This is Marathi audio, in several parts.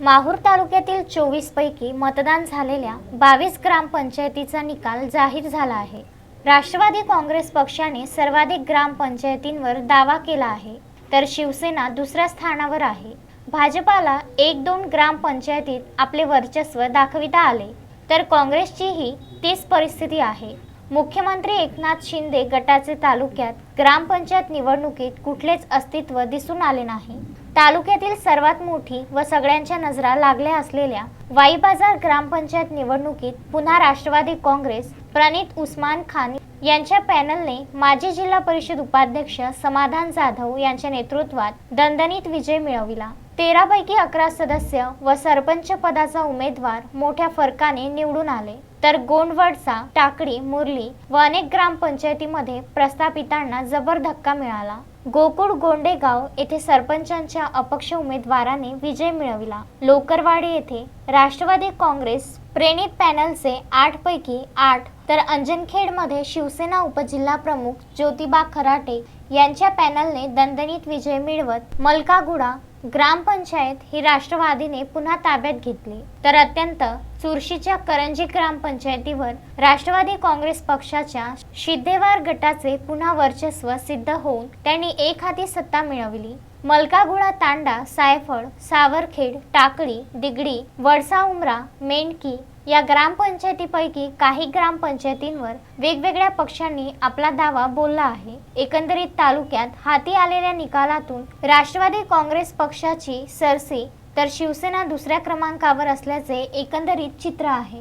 माहूर तालुक्यातील चोवीस पैकी मतदान झालेल्या बावीस ग्रामपंचायतीचा निकाल जाहीर झाला आहे. राष्ट्रवादी काँग्रेस पक्षाने सर्वाधिक ग्रामपंचायतींवर दावा केला आहे तर शिवसेना दुसऱ्या स्थानावर आहे. भाजपाला एक दोन ग्रामपंचायतीत आपले वर्चस्व दाखविता आले तर काँग्रेसचीही तीच परिस्थिती आहे. मुख्यमंत्री एकनाथ शिंदे गटाचे तालुक्यात ग्रामपंचायत निवडणुकीत कुठलेच अस्तित्व दिसून आले नाही. तालुक्यातील सर्वात मोठी व सगळ्यांच्या नजरा लागल्या असलेल्या वाई बाजार ग्रामपंचायत निवडणुकीत पुन्हा राष्ट्रवादी काँग्रेस प्रणित उस्मान खान यांच्या पॅनलने माजी जिल्हा परिषद उपाध्यक्ष समाधान जाधव यांच्या नेतृत्वात दणदणीत विजय मिळविला. तेरापैकी अकरा सदस्य व सरपंच पदाचा उमेदवार मोठ्या फरकाने निवडून आले. तर गोंडवडचा टाकडी मुरली व अनेक ग्रामपंचायतीमध्ये प्रस्थापितांना जबर धक्का मिळाला. गोकुळ गोंडेगाव येथे सरपंचांच्या अपक्ष उमेदवाराने विजय मिळविला. लोकरवाडी येथे राष्ट्रवादी काँग्रेस प्रेरित पॅनलचे आठ पैकी आठ तर अंजनखेडमध्ये शिवसेना उपजिल्हा प्रमुख ज्योतिबा खराटे यांच्या पॅनलने दणदणीत विजय मिळवत मलकागुडा ग्रामपंचायत ही राष्ट्रवादीने पुन्हा ताब्यात घेतली. तर अत्यंत चुरशीच्या करंजी ग्रामपंचायतीवर राष्ट्रवादी काँग्रेस पक्षाच्या शिद्धेवार गटाचे पुन्हा वर्चस्व सिद्ध होऊन त्यांनी एक हाती सत्ता मिळवली. मलकागुळा तांडा सायफळ सावरखेड टाकळी दिगडी वडसा उमरा मेंढकी या ग्रामपंचायतीपैकी काही ग्रामपंचायतींवर वेगवेगळ्या पक्षांनी आपला दावा बोलला आहे. एकंदरीत तालुक्यात हाती आलेल्या निकालातून राष्ट्रवादी काँग्रेस पक्षाची सरसी तर शिवसेना दुसऱ्या क्रमांकावर असल्याचे एकंदरीत चित्र आहे.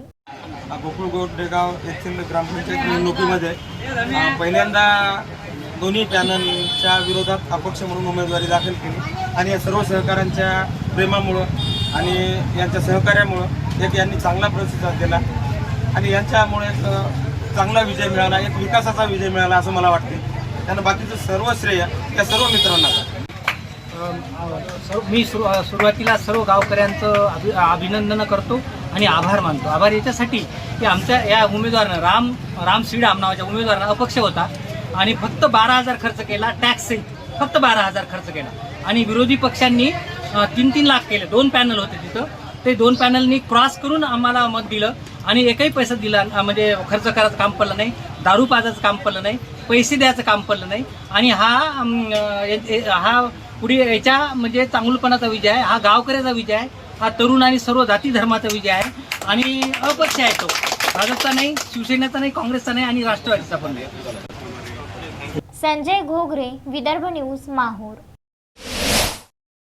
गोकुळ गोडेगाव येथील ग्रामपंचायत निवडणुकीमध्ये पहिल्यांदा दोन्ही पॅनलच्या विरोधात अपक्ष म्हणून उमेदवारी दाखल केली आणि या सर्व सहकाऱ्यांच्या प्रेमामुळं आणि यांच्या सहकार्यामुळं एक यांनी चांगला प्रतिसाद दिला आणि यांच्यामुळे एक चांगला विजय मिळाला एक विकासाचा विजय मिळाला असं मला वाटते. त्यानं बाकीचं सर्व श्रेय त्या सर्व मित्रांना मी सुरुवातीला सर्व गावकऱ्यांचं अभि अभिनंदन करतो आणि आभार मानतो. आभार याच्यासाठी की आमच्या या उमेदवारानं राम राम श्रीराम नावाच्या उमेदवारानं अपक्ष होता आणि फक्त बारा हजार खर्च केला टॅक्स फक्त बारा हजार खर्च केला. आणि विरोधी पक्षांनी तीन तीन लाख केले. दोन पॅनल होते तिथं. ते दोन पॅनलनी क्रॉस करून आम्हाला मत दिलं आणि एकही पैसा दिला म्हणजे खर्च करायचं काम पडलं नाही दारू पाजायचं काम पडलं नाही पैसे द्यायचं काम पडलं नाही आणि हा हा पुढे याच्या म्हणजे चांगलपणाचा विजय आहे हा गावकऱ्याचा विजय आहे हा तरुण आणि सर्व जाती धर्माचा विजय आहे आणि अपक्ष आहे तो. भाजपचा नाही शिवसेनेचा नाही काँग्रेसचा नाही आणि राष्ट्रवादीचा पण नाही. संजय घोगरे विदर्भ न्यूज माहूर.